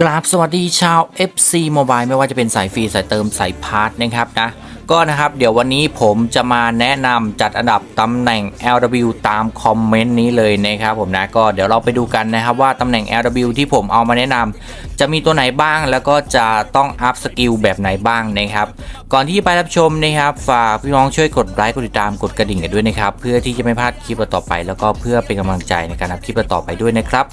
กราบสวัสดีชาว FC Mobile ไม่ว่าจะเป็นสายฟรีสายเติมสายพาร์ทนะครับนะก็นะครับเดี๋ยววันนี้ผมจะมาแนะนำจัดอันดับตำแหน่ง LW ตามคอมเมนต์นี้เลยนะครับผมนะก็เดี๋ยวเราไปดูกันนะครับว่าตำแหน่ง LW ที่ผมเอามาแนะนำจะมีตัวไหนบ้างแล้วก็จะต้องอัพสกิลแบบไหนบ้างนะครับ ก่อนที่ไปรับชมนะครับฝากพี่น้องช่วยกดไลค์กดติดตามกดกระดิ่งกันด้วยนะครับเพื่อที่จะไม่พลาดคลิปต่อไป แล้วก็เพื่อเป็นกำลังใจในการทำคลิปต่อไปด้วยนะครับ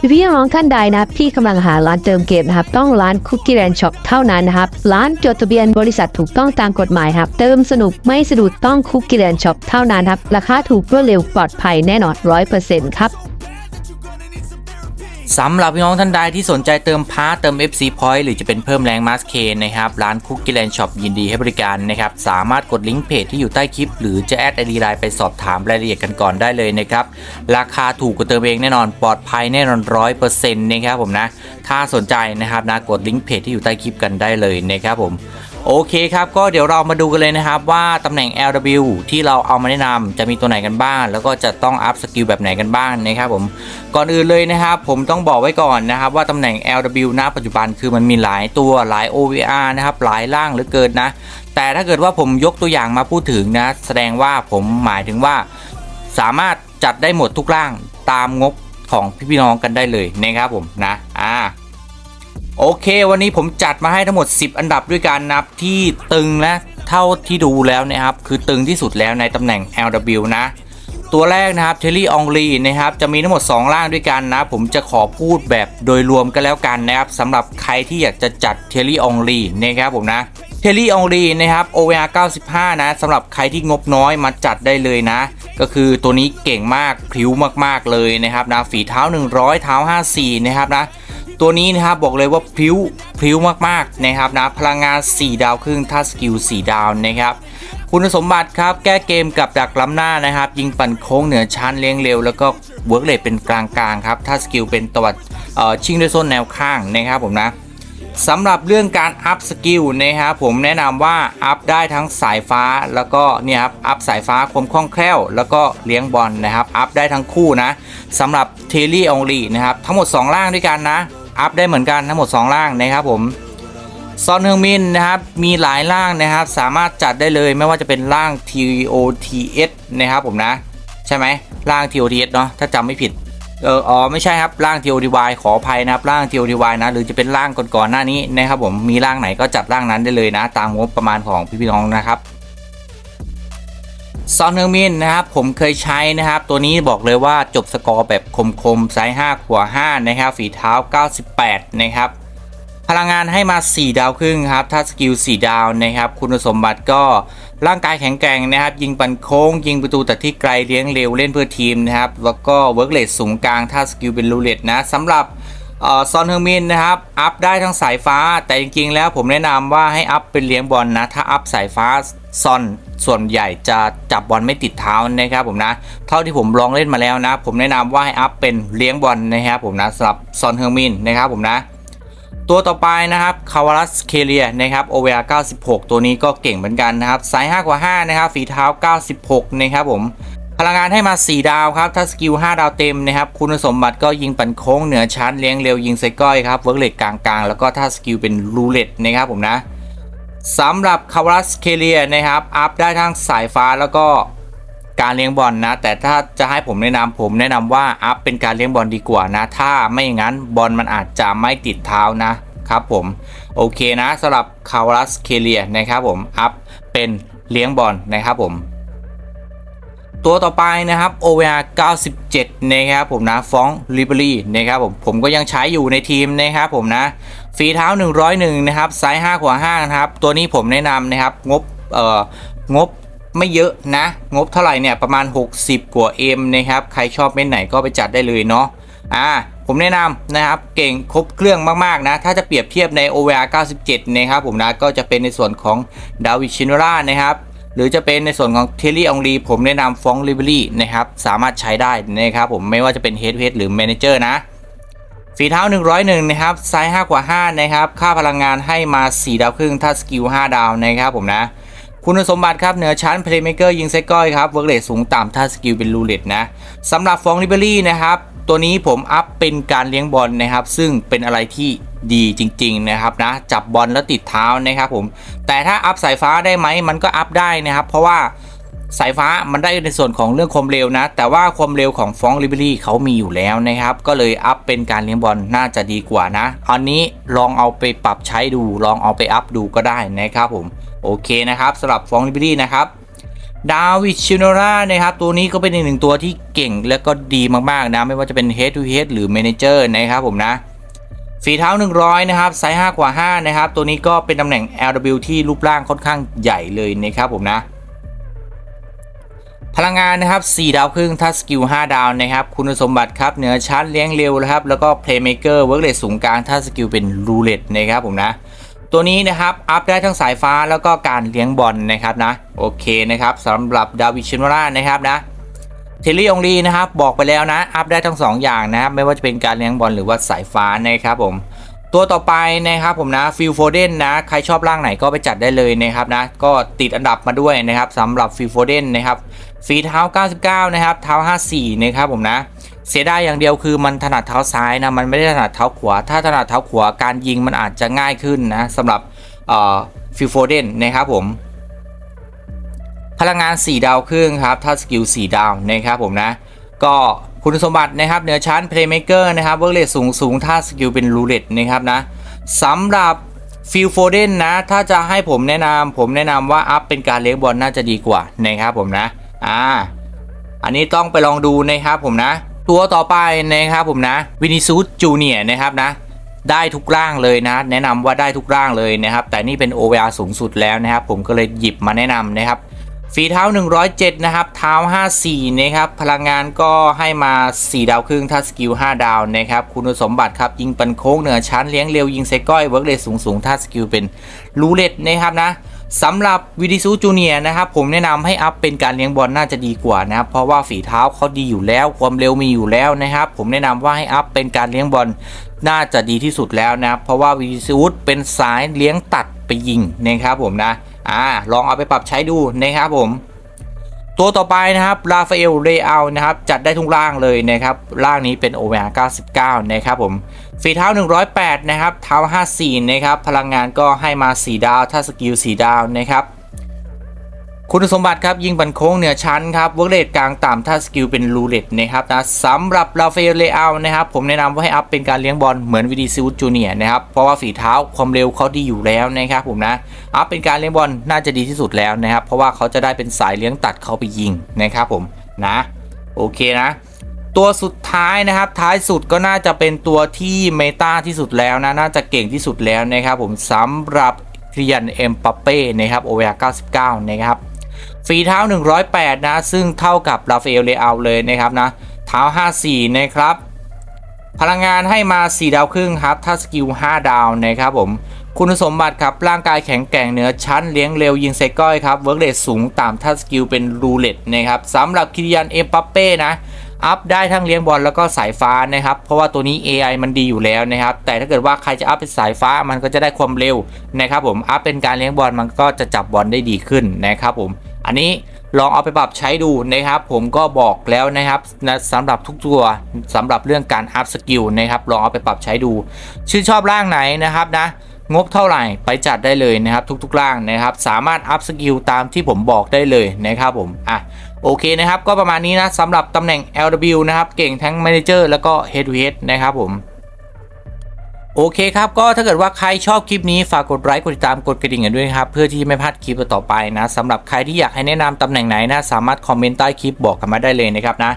พี่น้องท่านใดนะครับที่กำลังหาร้านเติมเกมนะครับ ต้องร้านคุกกี้แรนช็อปเท่านั้นนะครับ ร้านจดทะเบียนบริษัทถูกต้องตามกฎหมายครับ เติมสนุกไม่สะดุดต้องคุกกี้แรนช็อปเท่านั้นครับ ราคาถูกรวดเร็วปลอดภัยแน่นอนร้อยเปอร์เซ็นต์ครับ สำหรับพี่น้องท่านใดที่สนใจเติมพาร์ทเติม FC Point หรือจะเป็นเพิ่มแรงมาสเคนะครับ ร้านคุกกี้แลนด์ช็อปยินดีให้บริการนะครับ สามารถกดลิงก์เพจที่อยู่ใต้คลิป หรือจะแอดไอดีไลน์ไปสอบถามรายละเอียดกันก่อนได้เลยนะครับ ราคาถูกกว่าเติมเองแน่นอนปลอดภัยแน่นอนร้อยเปอร์เซ็นต์นะครับผมนะ ถ้าสนใจนะครับนะกดลิงก์เพจที่อยู่ใต้คลิปกันได้เลยนะครับผม โอเคครับก็เดี๋ยวเรามาดูกันเลยนะครับว่าตำแหน่ง LW ที่เราเอามาแนะนำจะมีตัวไหนกันบ้าง แล้วก็จะต้องอัพสกิลแบบไหนกันบ้างนะครับผมก่อนอื่นเลยนะครับผมต้องบอกไว้ก่อนนะครับว่าตำแหน่ง LW ณปัจจุบันคือมันมีหลายตัวหลาย OVR นะครับหลายร่างเหลือเกินนะ แต่ถ้าเกิดว่าผมยกตัวอย่างมาพูดถึงนะ แสดงว่าผมหมายถึงว่าสามารถจัดได้หมดทุกร่างตามงบของพี่น้องกันได้เลยนะครับผมนะอ่า โอเค วันนี้ผมจัดมาให้ทั้งหมด 10 อันดับด้วยกันนะครับที่ตึงและเท่าที่ดูแล้วนะครับคือตึงที่สุดแล้วในตำแหน่ง LW นะ ตัวแรกนะครับเทลลี่องลีนะครับจะมีทั้งหมด2ร่างด้วยกันนะ ผมจะขอพูดแบบโดยรวมกันแล้วกันนะครับสำหรับใครที่อยากจะจัดเทลลี่องลีนะครับผมนะเทลลี่องลีนะครับ OVR 95 นะสำหรับใครที่งบน้อยมาจัดได้เลยนะ ก็คือตัวนี้เก่งมากพริ้วมากๆเลยนะครับนะฝีเท้า 100 เท้า 54 นะครับนะ ตัวนี้นะครับบอกเลยว่าพริ้วพริ้วมากๆนะครับนะพลังงาน 4 ดาวครึ่งท่าสกิล 4 ดาวนะครับคุณสมบัติครับแก้เกมกับดักล้ำหน้านะครับ ยิงปั่นโค้งเหนือชั้นเลี้ยงเร็ว แล้วก็เวิร์กเลทเป็นกลางๆครับท่าสกิลเป็นตวัดเอ่อชิงด้วยส้นแนวข้างนะครับผมนะสำหรับเรื่องการอัพสกิลนะครับผมแนะนำว่าอัพได้ทั้งสายฟ้าแล้วก็เนี่ยครับอัพสายฟ้าคมคล่องแคล่ว แล้วก็เลี้ยงบอลนะครับอัพได้ทั้งคู่นะสำหรับเทลลี่องลีนะครับทั้งหมด 2 ล่างด้วยกันนะ อัพได้เหมือนกันทั้งหมด 2 ล่างนะครับผมซอนเฮงมินนะครับมีหลายล่างนะครับสามารถจัดได้เลยไม่ว่าจะเป็นล่าง TOTS นะครับผมนะ ใช่ไหมล่าง TOTS เนาะถ้าจำไม่ผิดเอออ๋อไม่ใช่ครับล่าง TOTY ขออภัยนะครับล่าง TOTY นะหรือจะเป็นล่างก่อนๆหน้านี้นะครับผมมีล่างไหนก็จัดล่างนั้นได้เลยนะ ตามงบประมาณของพี่ๆน้องนะครับ ซอนเฮอร์มินนะครับผมเคยใช้นะครับ ตัวนี้บอกเลยว่าจบสกอร์แบบคมๆไซส์5ขวา5นะครับฝีเท้า 98 นะครับ พลังงานให้มา 4 ดาวครึ่งครับ ถ้าสกิล 4 ดาวนะครับ คุณสมบัติก็ร่างกายแข็งแกร่งนะครับ ยิงปันโค้ง ยิงประตูแต่ที่ไกลเลี้ยงเร็วเล่นเพื่อทีมนะครับ แล้วก็เวิร์กเลสสูงกลางถ้าสกิลเป็นรูเลตนะสำหรับซอนเฮอร์มินนะครับ อัพได้ทั้งสายฟ้า แต่จริงๆแล้วผมแนะนำว่าให้อัพเป็นเลี้ยงบอลนะถ้าอัพสายฟ้าซอน ส่วนใหญ่จะจับบอลไม่ติดเท้านะครับผมนะ เท่าที่ผมลองเล่นมาแล้วนะ ผมแนะนำว่าให้อัพเป็นเลี้ยงบอลนะครับผมนะสำหรับซอนเฮอร์มินนะครับผมนะตัวต่อไปนะครับคาวารัสเคเลียนะครับ OVR 96 ตัวนี้ก็เก่งเหมือนกันนะครับไซส์5กว่า 5 นะครับ ฝีเท้า 96 นะครับผม พลังงานให้มา 4 ดาวครับ ถ้าสกิล 5 ดาวเต็มนะครับ คุณสมบัติก็ยิงปั่นโค้งเหนือชั้นเลี้ยงเร็วยิงไซก้อยครับ เวิร์กเลตกลางๆ แล้วก็ถ้าสกิลเป็นรูเลตนะครับผมนะ สำหรับคาวารัสเคเลียนะครับ อัพได้ทั้งสายฟ้าแล้วก็การเลี้ยงบอลนะแต่ถ้าจะให้ผมแนะนำผมแนะนำว่าอัพเป็นการเลี้ยงบอลดีกว่านะ ถ้าไม่อย่างนั้นบอลมันอาจจะไม่ติดเท้านะครับผมโอเคนะสำหรับคาวรัสเคเลียนะครับผมอัพเป็นเลี้ยงบอลนะครับผม ตัวต่อไปนะครับ OVR 97 นะครับผมนะฟองลิเบอรี่นะครับผมผมก็ยังใช้อยู่ในทีมนะครับผมนะฝีเท้า 101 นะครับไซส์5ขวา5นะครับ ตัวนี้ผมแนะนำนะครับ งบเอ่องบไม่เยอะนะ งบเท่าไหร่เนี่ยประมาณ 60 กว่า M นะครับ ใครชอบเม็ดไหนก็ไปจัดได้เลยเนาะอ่าผมแนะนำนะครับเก่งครบเครื่องมาก ๆ นะ ถ้าจะเปรียบเทียบใน OVR 97 นะครับผมนะก็จะเป็นในส่วนของดาวิชินรานะครับ หรือจะเป็นในส่วนของเทลลี่องลีผมแนะนำฟองลิเบอรี่นะครับสามารถใช้ได้นะครับผมไม่ว่าจะเป็นเฮดเฮดหรือแมเนเจอร์นะฝีเท้า 101 นะครับไซส์5กว่า 5 นะครับ ค่าพลังงานให้มา 4 ดาวครึ่ง ถ้าสกิล 5 ดาวนะครับผมนะ คุณสมบัติครับ เหนือชั้น Playmaker ยิงไซก้อยครับ เวิร์กเลทสูงต่ำถ้าสกิลเป็นรูเลตนะสำหรับฟองลิเบอรี่นะครับ ตัวนี้ผมอัพเป็นการเลี้ยงบอลนะครับ ซึ่งเป็นอะไรที่ ดีจริง ๆ นะครับนะจับบอลแล้วติดเท้านะครับผมแต่ถ้าอัพสายฟ้าได้ไหมมันก็อัพได้นะครับ เพราะว่าสายฟ้ามันได้ในส่วนของเรื่องความเร็วนะ แต่ว่าความเร็วของฟองลิเบอรี่เขามีอยู่แล้วนะครับ ก็เลยอัพเป็นการเลี้ยงบอลน่าจะดีกว่านะ อันนี้ลองเอาไปปรับใช้ดู ลองเอาไปอัพดูก็ได้นะครับผม โอเคนะครับสำหรับฟองลิเบอรี่นะครับ ดาวิดชิโนรานะครับ ตัวนี้ก็เป็นอีกหนึ่งตัวที่เก่งและก็ดีมากๆนะ ไม่ว่าจะเป็น Head to Head หรือ Manager นะครับผมนะ ฝีเท้า 100 นะครับ ไซส์5กว่า 5 นะครับ ตัวนี้ก็เป็นตำแหน่ง LW ที่รูปร่างค่อนข้างใหญ่เลยนะครับผมนะ พลังงานนะครับ 4 ดาวครึ่งทัสกิล 5 ดาวนะครับ คุณสมบัติครับ เหนือชั้นเลี้ยงเร็วนะครับ แล้วก็ Playmaker เวิร์กเลสสูงกลางทัสกิลเป็นรูเลตนะครับผมนะ ตัวนี้นะครับ อัพได้ทั้งสายฟ้าแล้วก็การเลี้ยงบอลนะครับนะ โอเคนะครับสำหรับดาวิชินวรานะครับนะ เทลลี่องลีนะครับบอกไปแล้วนะ อัพได้ทั้ง 2 อย่างนะครับไม่ว่าจะเป็นการเลี้ยงบอลหรือว่าสายฟ้านะครับผม ตัวต่อไปนะครับผมนะฟิลโฟเดนนะใครชอบร่างไหนก็ไปจัดได้เลยนะครับนะก็ติดอันดับมาด้วยนะครับสำหรับฟิลโฟเดนนะครับฝีเท้า 99 นะครับเท้า 54 นะครับผมนะเสียดายอย่างเดียวคือมันถนัดเท้าซ้ายนะมันไม่ได้ถนัดเท้าขวา ถ้าถนัดเท้าขวาการยิงมันอาจจะง่ายขึ้นนะสำหรับฟิลโฟเดนนะครับผม พลังงาน 4 ดาวครึ่งครับถ้าสกิล 4 ดาวนะครับผมนะ ก็คุณสมบัตินะครับเหนือชั้น Playmaker นะครับเวิร์กเลสสูงสูงถ้าสกิลเป็นรูเลตนะครับนะสำหรับฟิลโฟเดนนะ ถ้าจะให้ผมแนะนำผมแนะนำว่าอัพเป็นการเลี้ยงบอลน่าจะดีกว่านะครับผมนะอ่าอันนี้ต้องไปลองดูนะครับผมนะ ตัวต่อไปนะครับผมนะวินิซูสจูเนียนะครับนะได้ทุกร่างเลยนะ แนะนำว่าได้ทุกร่างเลยนะครับ แต่นี่เป็น OVR สูงสุดแล้วนะครับ ผมก็เลยหยิบมาแนะนำนะครับ ฝีเท้า 107 นะครับ เท้า 54 นะครับ พลังงานก็ให้มา 4 ดาวครึ่ง ถ้าสกิล 5 ดาว นะครับ คุณสมบัติครับ ยิงปันโค้งเหนือชั้น เลี้ยงเร็ว ยิงเซก้อยเวิร์กเลสสูงสูงถ้าสกิลเป็นรูเลตนะครับนะสำหรับวิดิซูจูเนียนะครับ ผมแนะนำให้อัพเป็นการเลี้ยงบอลน่าจะดีกว่านะครับ เพราะว่าฝีเท้าเขาดีอยู่แล้ว ความเร็วมีอยู่แล้วนะครับ ผมแนะนำว่าให้อัพเป็นการเลี้ยงบอลน่าจะดีที่สุดแล้วนะครับ เพราะว่าวิดิซูเป็นสายเลี้ยงตัดไปยิงนะครับผมนะ อ่าลองเอาไปปรับใช้ดูนะครับผม ตัวต่อไปนะครับราฟาเอลเรอัลนะครับจัดได้ทุกร่างเลยนะครับร่างนี้เป็นโอ99 นะครับผมฝีเท้า 108 นะครับ เท้า 54 นะครับ พลังงานก็ให้มา 4 ดาว ถ้าสกิล 4 ดาวนะครับ คุณสมบัติครับ ยิงบันโค้งเหนือชั้นครับเวิร์กเลตกลางต่ำถ้าสกิลเป็นรูเลตนะครับนะสำหรับราฟาเอลเลอัลนะครับ ผมแนะนำว่าให้อัพเป็นการเลี้ยงบอลเหมือนวิดีซิวจูเนียนะครับ เพราะว่าฝีเท้าความเร็วเขาดีอยู่แล้วนะครับผมนะ อัพเป็นการเลี้ยงบอลน่าจะดีที่สุดแล้วนะครับ เพราะว่าเขาจะได้เป็นสายเลี้ยงตัดเขาไปยิงนะครับผมนะโอเคนะตัวสุดท้ายนะครับท้ายสุดก็น่าจะเป็นตัวที่เมตาที่สุดแล้วนะน่าจะเก่งที่สุดแล้วนะครับผมสำหรับเรียนเอ็มปัปเป้นะครับโอเวอร์99 นะครับ ฝีเท้า 108 นะ ซึ่งเท่ากับราฟาเอลเลอาเลยนะครับนะ เท้า 54 นะครับ พลังงานให้มา 4 ดาวครึ่งครับ ถ้าสกิล 5 ดาวนะครับผม คุณสมบัติครับ ร่างกายแข็งแกร่งเหนือชั้นเลี้ยงเร็วยิงเซก้อยครับ เวิร์กเรทสูงต่ำถ้าสกิลเป็นรูเล็ตนะครับสำหรับคิริยันเอ็มปัปเป้นะอัพได้ทั้งเลี้ยงบอลแล้วก็สายฟ้านะครับ เพราะว่าตัวนี้ AI มันดีอยู่แล้วนะครับ แต่ถ้าเกิดว่าใครจะอัพเป็นสายฟ้ามันก็จะได้ความเร็วนะครับผม อัพเป็นการเลี้ยงบอลมันก็จะจับบอลได้ดีขึ้นนะครับผม อันนี้ลองเอาไปปรับใช้ดูนะครับ ผมก็บอกแล้วนะครับนะสำหรับทุกตัวสำหรับเรื่องการอัพสกิลนะครับ ลองเอาไปปรับใช้ดู ชื่นชอบร่างไหนนะครับนะงบเท่าไหร่ไปจัดได้เลยนะครับ ทุกๆร่างนะครับ สามารถอัพสกิลตามที่ผมบอกได้เลยนะครับผมอะโอเคนะครับ ก็ประมาณนี้นะสำหรับตำแหน่ง LW นะครับ เก่งทั้ง Manager แล้วก็ Head to Head นะครับผม โอเคครับ ก็ถ้าเกิดว่าใครชอบคลิปนี้ ฝากกดไลค์กดติดตามกดกระดิ่งกันด้วยครับ เพื่อที่จะไม่พลาดคลิปต่อไปนะสำหรับใครที่อยากให้แนะนำตำแหน่งไหนนะ สามารถคอมเมนต์ใต้คลิปบอกกันมาได้เลยนะครับนะ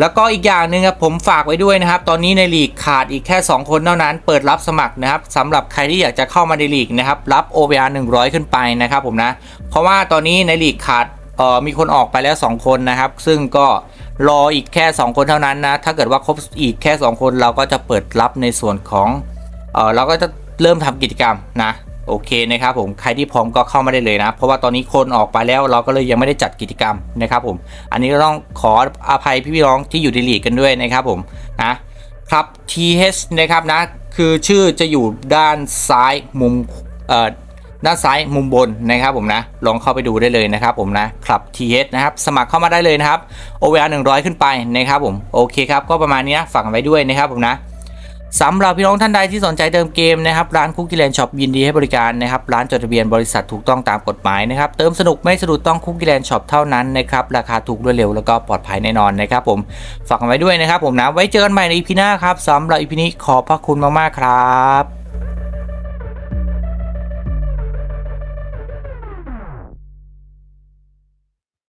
แล้วก็อีกอย่างหนึ่งครับผมฝากไว้ด้วยนะครับ ตอนนี้ในลีกขาดอีกแค่ 2 คนเท่านั้น เปิดรับสมัครนะครับสำหรับใครที่อยากจะเข้ามาในลีกนะครับรับ OVR 100 ขึ้นไปนะครับผมนะ เพราะว่าตอนนี้ในลีกขาดเอ่อมีคนออกไปแล้ว 2 คนนะครับ ซึ่งก็ รออีกแค่ 2 คนเท่านั้นนะ ถ้าเกิดว่าครบอีกแค่ 2 คนเราก็จะเปิดรับในส่วนของเออเราก็จะเริ่มทำกิจกรรมนะโอเคนะครับผมใครที่พร้อมก็เข้ามาได้เลยนะ เพราะว่าตอนนี้คนออกไปแล้วเราก็เลยยังไม่ได้จัดกิจกรรมนะครับผม อันนี้ก็ต้องขออภัยพี่ๆน้องที่อยู่ในลีกันด้วยนะครับผมนะครับ TH นะครับนะคือชื่อจะอยู่ด้านซ้ายมุมเอ่อ ด้านซ้ายมุมบนนะครับผมนะลองเข้าไปดูได้เลยนะครับผมนะครับ TH นะครับสมัครเข้ามาได้เลยนะครับ OVR 100 ขึ้นไปนะครับผมโอเคครับก็ประมาณนี้ฝากไว้ด้วยนะครับผมนะสำหรับพี่น้องท่านใดที่สนใจเติมเกมนะครับร้านคุกกี้แลนด์ช็อปยินดีให้บริการนะครับร้านจดทะเบียนบริษัทถูกต้องตามกฎหมายนะครับเติมสนุกไม่สะดุดต้องคุกกี้แลนด์ช็อปเท่านั้นนะครับราคาถูกรวดเร็วแล้วก็ปลอดภัยแน่นอนนะครับผมฝากไว้ด้วยนะครับผมนะไว้เจอกันใหม่ในอีพีหน้าครับสำหรับอีพีนี้ขอบพระคุณมากๆครับ